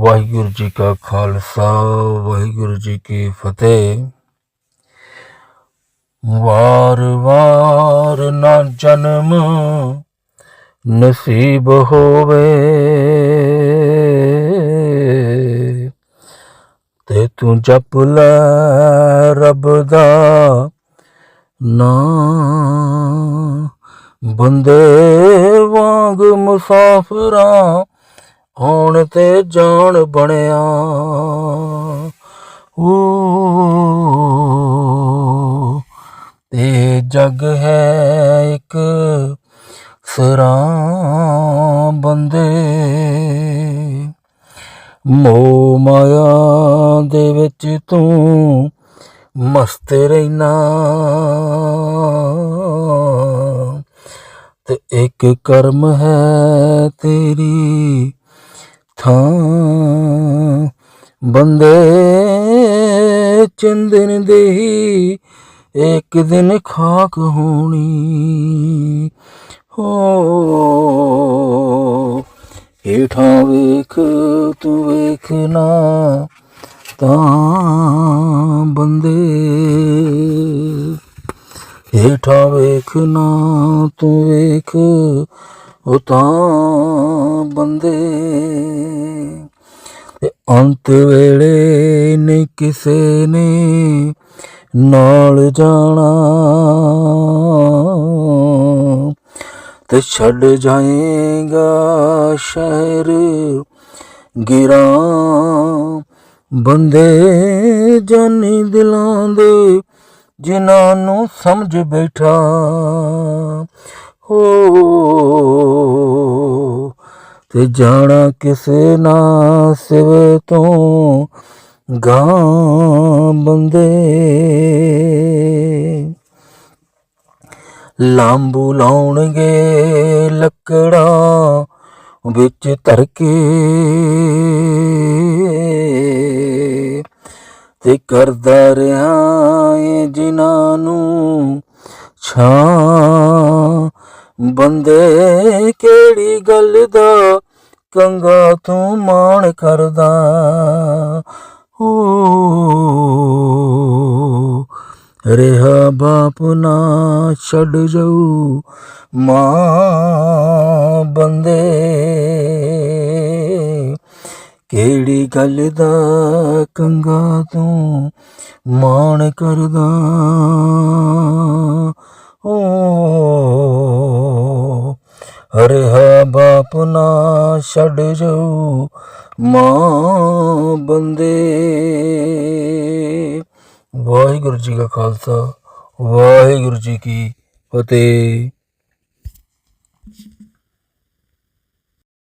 ਵਾਹਿਗੁਰੂ ਜੀ ਕਾ ਖਾਲਸਾ, ਵਾਹਿਗੁਰੂ ਜੀ ਕੀ ਫਤਿਹ। ਵਾਰ ਵਾਰ ਨਾ ਜਨਮ ਨਸੀਬ ਹੋਵੇ, ਤੇ ਤੂੰ ਜਪ ਲੈ ਰੱਬ ਦਾ ਨਾਂ। ਬੰਦੇ ਵਾਂਗ ਮੁਸਾਫਰਾਂ ਆਉਣ ਤੇ ਜਾਣ ਬਣਿਆ। ਓ ਤੇ ਜਗ ਹੈ ਇੱਕ ਸਰਾਂ ਬੰਦੇ। ਮੋਹ ਮਾਇਆ ਦੇ ਵਿੱਚ ਤੂੰ ਮਸਤ ਰਹਿਣਾ। ਤੇ ਇੱਕ ਕਰਮ ਹੈ ਤੇਰੀ ਥਾਂ। ਬੰਦੇ ਚੰਦਨ ਦੇ ਇੱਕ ਦਿਨ ਖਾਕ ਹੋਣੀ। ਹੋ, ਹੇਠਾਂ ਵੇਖ, ਤੂੰ ਵੇਖਣਾ ਤਾਂ ਬੰਦੇ ਹੇਠਾਂ ਵੇਖਣਾ ਤੂੰ ਵੇਖ ਉਹ ਤਾਂ ਬੰਦੇ ਤੇ ਅੰਤ ਵੇਲੇ ਨਹੀਂ ਕਿਸੇ ਨੇ ਨਾਲ ਜਾਣਾ ਤੇ ਛੱਡ ਜਾਏਗਾ ਸ਼ਹਿਰ ਗਿਰਾਂ ਬੰਦੇ ਜਾਨੀ ਦਿਲਾਂ ਦੇ ਜਿਨ੍ਹਾਂ ਨੂੰ ਸਮਝ ਬੈਠਾ ਹੋ। ਤੇ ਜਾਣਾ ਕਿਸੇ ਨਾ ਸਿਵੇ ਤੋਂ ਗਾਂ ਬੰਦੇ। ਲਾਂਬੂ ਲਾਉਣਗੇ ਲੱਕੜਾਂ ਵਿੱਚ ਧਰ ਕੇ ਤੇ ਕਰਦਾ ਰਿਹਾ ਏ ਜਿਨ੍ਹਾਂ ਨੂੰ ਛਾਂ ਬੰਦੇ ਕਿਹੜੀ ਗੱਲ ਦਾ ਕੰਗਾ ਤੂੰ ਮਾਣ ਕਰਦਾ? ਹੋ ਰਿਹਾ ਬਾਪ ਨਾ ਛੱਡ ਜਾਊ ਮਾਂ ਬੰਦੇ। ਕਿਹੜੀ ਗੱਲ ਦਾ ਕੰਗਾ ਤੂੰ ਮਾਣ ਕਰਦਾ? ਓ ਰਿਹਾ ਬਾਪ ਨਾ ਛੱਡ ਜਾਊ ਮਾਂ ਬੰਦੇ। ਵਾਹਿਗੁਰੂ ਜੀ ਕਾ ਖਾਲਸਾ, ਵਾਹਿਗੁਰੂ ਜੀ ਕੀ ਫਤਿਹ।